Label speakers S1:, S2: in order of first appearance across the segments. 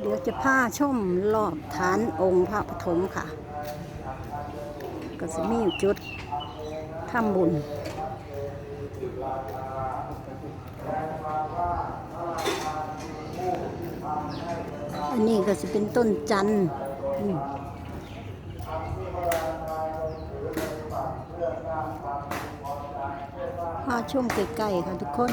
S1: เดี๋ยวจะพาชมรอบฐานองค์พระปฐมค่ะ ก็จะมีจุดทำบุญอันนี้ก็จะเป็นต้นจันทร์อืมพาช่วงใกล้ๆค่ะทุกคน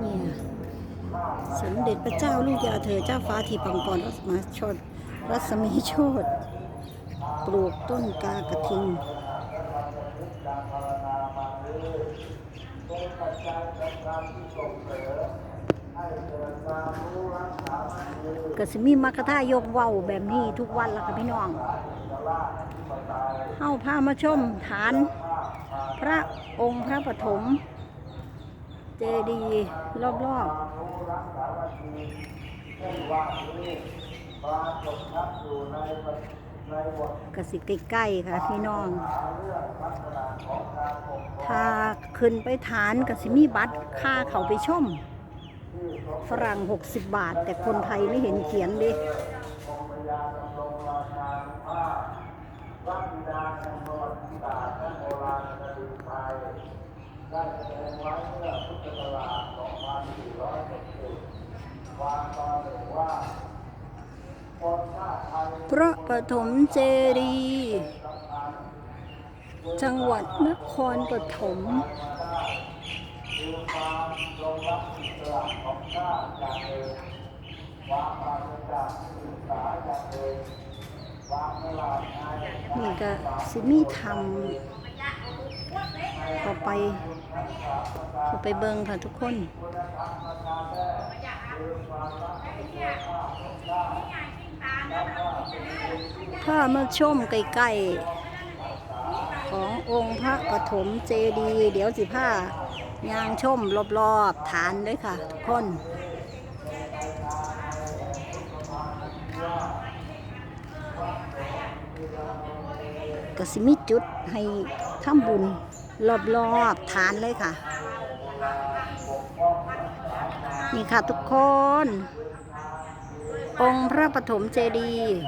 S2: เนี่ยสม
S1: เด็จพระเจ้าลูกยาเธอเจ้าฟ้าทีปังกรรัศมีชดรัศมีโชดปลูกต้นกากระทิง
S2: การภาวนามาเรื่อยเป็นปัจจัยในการที่ส่งเสริม ก็
S1: สิมีมัคคทายกเว้าแบบนี้ทุกวันละค่ะพี่น้องเข้าพามาชมฐาน พระองค์พระปฐมเจดีย์รอบ
S2: รู้รักษามันดีเช่นว่านี้ปรากฏชัดอยู่ในในบท
S1: ๆกสิใกล้ๆค่ะพี่น้อง
S2: หาเรื่องลักษณะของการปกครอง
S1: ถ้าขึ้นไปฐานกสิมีบัตรค่าเขาไปชม ฝรั่ง 60 บาท แต่คนไทยไม่เห็นเขียนดิ
S2: พระประวัติศาสตร์และโบราณคดีได้แสดงไว้เมื่อพุทธศักราช2460วางตอนหนึ่งว่า
S1: พระปฐมเจดี จังหวัดนครปฐม
S2: ชาติอย่างหนึ่งความปราศจากศึกษาอย่างหนึ่งความฉลาดใน
S1: นี่ก็สิมีทำเข้าไปเข้าไปเบิงค่ะทุกคนถ้ามาชมใกล้ๆขององค์พระปฐมเจดีย์เดี๋ยวสิผ้า ยางชมรอบๆฐานด้วยค่ะ ทุกคน ก็สิมีจุดให้ทำบุญรอบๆฐานเลยค่ะ นี่ค่ะทุกคน องค์พระปฐมเจดีย์